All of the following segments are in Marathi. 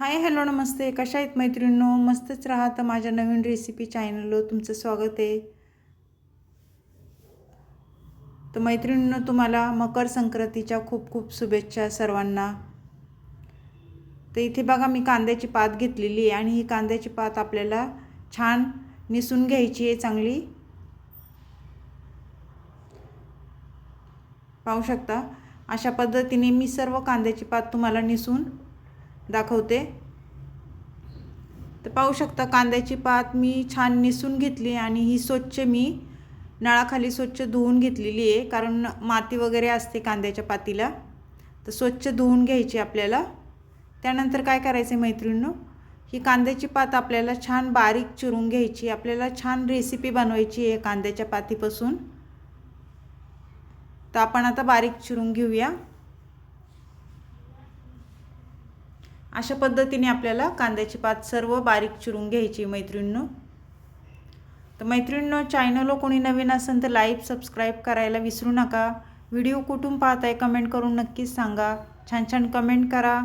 हाय हॅलो नमस्ते. कशा आहेत मैत्रिणींनो? मस्तच राहा. तर माझ्या नवीन रेसिपी चॅनलवर तुमचं स्वागत आहे. तर मैत्रिणींनो तुम्हाला मकर संक्रांतीच्या खूप खूप शुभेच्छा सर्वांना. तर इथे बघा मी कांद्याची पात घेतलेली आहे आणि ही कांद्याची पात आपल्याला छान निसून घ्यायची आहे चांगली. पाहू शकता? अशा पद्धतीने मी सर्व कांद्याची पात तुम्हाला निसून दाखवते. तर पाहू शकता कांद्याची पात मी छान निसून घेतली आणि ही स्वच्छ मी नळाखाली स्वच्छ धुवून घेतलेली आहे कारण माती वगैरे असते कांद्याच्या पातीला. तर स्वच्छ धुवून घ्यायची आपल्याला. त्यानंतर काय करायचं आहे मैत्रिणींनो? ही कांद्याची पात आपल्याला छान बारीक चिरून घ्यायची आपल्याला छान रेसिपी बनवायची आहे कांद्याच्या पातीपासून. तर आपण आता बारीक चिरून घेऊया. अशा पद्धतीने आपल्याला कांद्याची पात सर्व बारीक चिरून घ्यायची मैत्रिणींनो. तर मैत्रिणींनो चॅनलवर कोणी नवीन असेल तर लाईक सबस्क्राईब करायला विसरू नका. व्हिडिओ कुठून पाहताय कमेंट करून नक्कीच सांगा. छान छान कमेंट करा.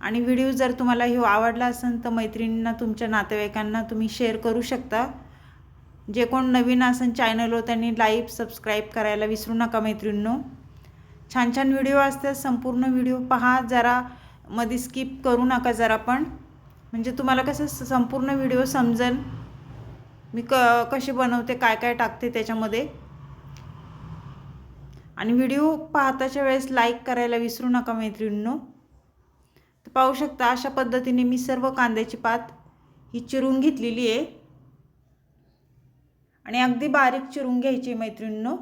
आणि व्हिडिओ जर तुम्हाला हे आवडला असेल तर मैत्रिणींना तुमच्या नातेवाईकांना तुम्ही शेअर करू शकता. जे कोण नवीन असेल चॅनलवर त्यांनी लाईक सबस्क्राईब करायला विसरू नका मैत्रिणींनो. छान छान व्हिडिओ असतात. संपूर्ण व्हिडिओ पहा जरा. मध्ये स्किप करू नका जरा पण. म्हणजे तुम्हाला कसं संपूर्ण व्हिडिओ समजेल. मी क कशी बनवते काय काय टाकते त्याच्यामध्ये. आणि व्हिडिओ पाहताच्या वेळेस लाईक करायला विसरू नका मैत्रिणींनो. तर पाहू शकता अशा पद्धतीने मी सर्व कांद्याची पात ही चिरून घेतलेली आहे. आणि अगदी बारीक चिरून घ्यायची मैत्रिणींनो.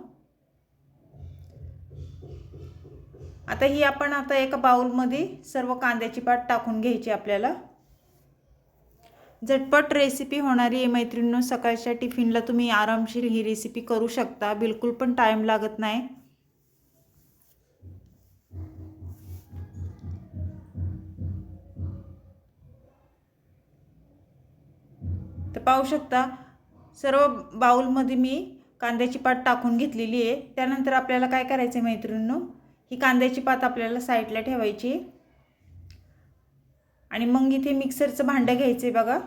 आता ही आपण आता एका बाउलमध्ये सर्व कांद्याची पात टाकून घ्यायची आपल्याला. झटपट रेसिपी होणारी आहे मैत्रिणींनो सकाळच्या टिफिनला तुम्ही आरामशीर ही रेसिपी करू शकता. बिलकुल पण टाईम लागत नाही. तर पाहू शकता सर्व बाऊलमध्ये मी कांद्याची पात टाकून घेतलेली आहे. त्यानंतर आपल्याला काय करायचं आहे मैत्रिणींनो? ही कांद्याची पात आपल्याला साईडला ठेवायची. आणि मग इथे मिक्सरचं भांडं घ्यायचं आहे बघा.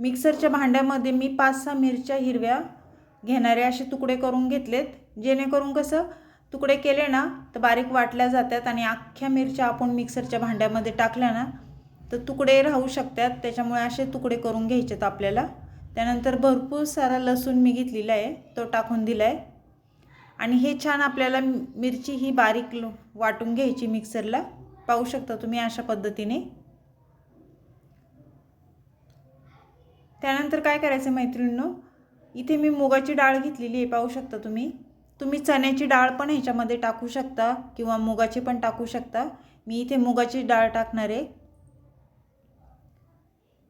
मिक्सरच्या भांड्यामध्ये मी पाच सहा मिरच्या हिरव्या घेणारे असे तुकडे करून घेतलेत. जेणेकरून कसं तुकडे केले ना तर बारीक वाटल्या जातात आणि अख्ख्या मिरच्या आपण मिक्सरच्या भांड्यामध्ये टाकल्या ना तर तुकडे राहू शकतात. त्याच्यामुळे असे तुकडे करून घ्यायचेत आपल्याला. त्यानंतर भरपूर सारा लसूण मी घेतलेला आहे. तो टाकून दिला आहे आणि हे छान आपल्याला मिरची ही बारीक वाटून घ्यायची मिक्सरला. पाहू शकता तुम्ही अशा पद्धतीने. त्यानंतर काय करायचं मैत्रिणींनो? इथे मी मुगाची डाळ घेतलेली आहे पाहू शकता तुम्ही. तुम्ही चण्याची डाळ पण ह्याच्यामध्ये टाकू शकता किंवा मुगाची पण टाकू शकता. मी इथे मुगाची डाळ टाकणार आहे.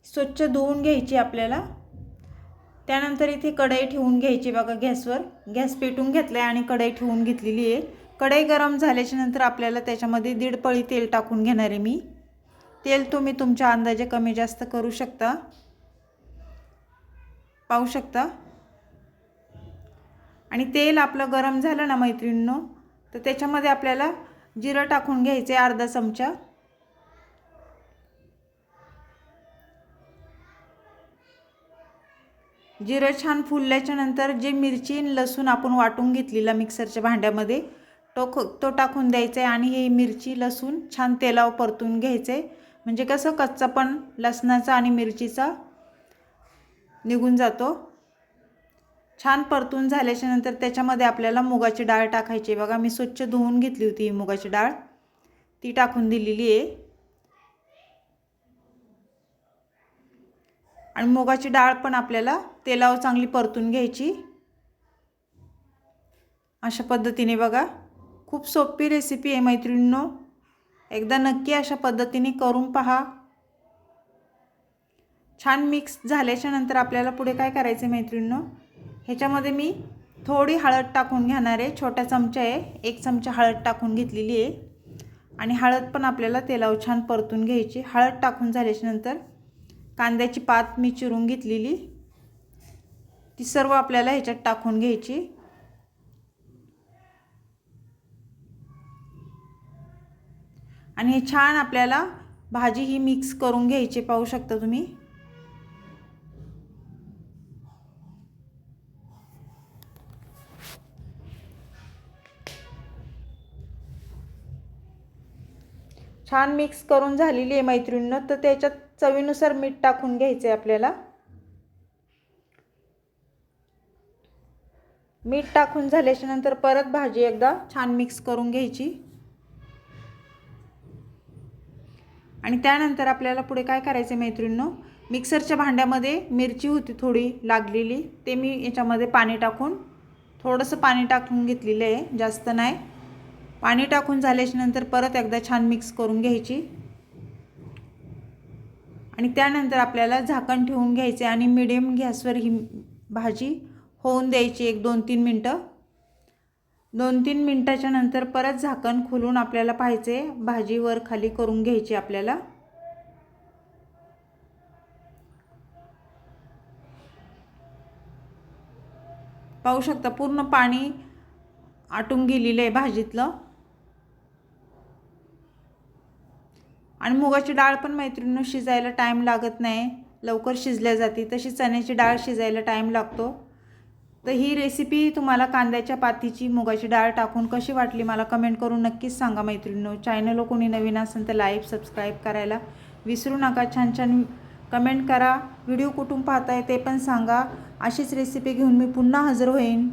स्वच्छ धुवून घ्यायची आपल्याला. त्यानंतर इथे कढई ठेवून घ्यायची बघा गॅसवर. गॅस पेटून घेतला आहे आणि कढई ठेवून घेतलेली आहे. कढई गरम झाल्याच्यानंतर आपल्याला त्याच्यामध्ये दीड पळी तेल टाकून घेणार आहे मी. तेल तुम्ही तुमच्या अंदाजे कमी जास्त करू शकता. पाहू शकता. आणि तेल आपलं गरम झालं ना मैत्रिणींनो तर त्याच्यामध्ये आपल्याला जिरं टाकून घ्यायचं आहे अर्धा चमचा. जिरं छान फुलल्याच्यानंतर जे मिरची लसूण आपण वाटून घेतलेला मिक्सरच्या भांड्यामध्ये तो तो टाकून द्यायचा आहे आणि हे मिरची लसूण छान तेलावर परतून घ्यायचं आहे म्हणजे कसं कच्चा पण लसणाचा आणि मिरचीचा निघून जातो. छान परतून झाल्याच्यानंतर त्याच्यामध्ये आपल्याला मुगाची डाळ टाकायची बघा मी स्वच्छ धुवून घेतली होती ही मुगाची डाळ. ती टाकून दिलेली आहे. आणि मुगाची डाळ पण आपल्याला तेलावर चांगली परतून घ्यायची. अशा पद्धतीने बघा खूप सोपी रेसिपी आहे मैत्रिणींनो. एकदा नक्की अशा पद्धतीने करून पहा. छान मिक्स झाल्याच्यानंतर आपल्याला पुढे काय करायचं आहे मैत्रिणींनो? ह्याच्यामध्ये मी थोडी हळद टाकून घेणार आहे. छोटा चमचा आहे. एक चमचा हळद टाकून घेतलेली आहे. आणि हळद पण आपल्याला तेलावर छान परतून घ्यायची. हळद टाकून झाल्याच्यानंतर कांद्याची पात मी चिरून घेतलेली. ती सर्व आपल्याला ह्याच्यात टाकून घ्यायची. आणि हे छान आपल्याला भाजी ही मिक्स करून घ्यायची पाहू शकता तुम्ही. छान मिक्स करून झालेली आहे मैत्रिणीनं. तर त्याच्यात चवीनुसार मीठ टाकून घ्यायचं आहे आपल्याला. मीठ टाकून झाल्याच्यानंतर परत भाजी एकदा छान मिक्स करून घ्यायची. आणि त्यानंतर आपल्याला पुढे काय करायचं मैत्रिणींनो? मिक्सरच्या भांड्यामध्ये मिरची होती थोडी लागलेली. ते मी याच्यामध्ये पाणी टाकून थोडंसं पाणी टाकून घेतलेलं आहे. जास्त नाही. पाणी टाकून झाल्याच्यानंतर परत एकदा छान मिक्स करून घ्यायची. आणि त्यानंतर आपल्याला झाकण ठेवून घ्यायचे आणि मिडियम गॅसवर ही भाजी होऊन द्यायची एक दोन तीन मिनटं. दोन तीन मिनटाच्या नंतर परत झाकण खोलून आपल्याला पाहायचे भाजी वर खाली करून घ्यायची आपल्याला. पाहू शकता पूर्ण पाणी आटून गेलेलं आहे भाजीतलं. आणि मुगाची डाळ पण मैत्रिणी शिजायला टाईम लागत नाही. लवकर शिजल्या जाते. तशी चण्याची डाळ शिजायला टाईम लागतो. तर ही रेसिपी तुम्हाला कांद्याच्या पातीची मुगाची डाळ टाकून कशी वाटली मला कमेंट करून नक्कीच सांगा मैत्रिणींनो. चॅनल कोणी नवीन असेल तर लाईक सबस्क्राईब करायला विसरू नका. छान छान कमेंट करा. व्हिडिओ कुठून पाहताय ते पण सांगा. अशीच रेसिपी घेऊन मी पुन्हा हजर होईन.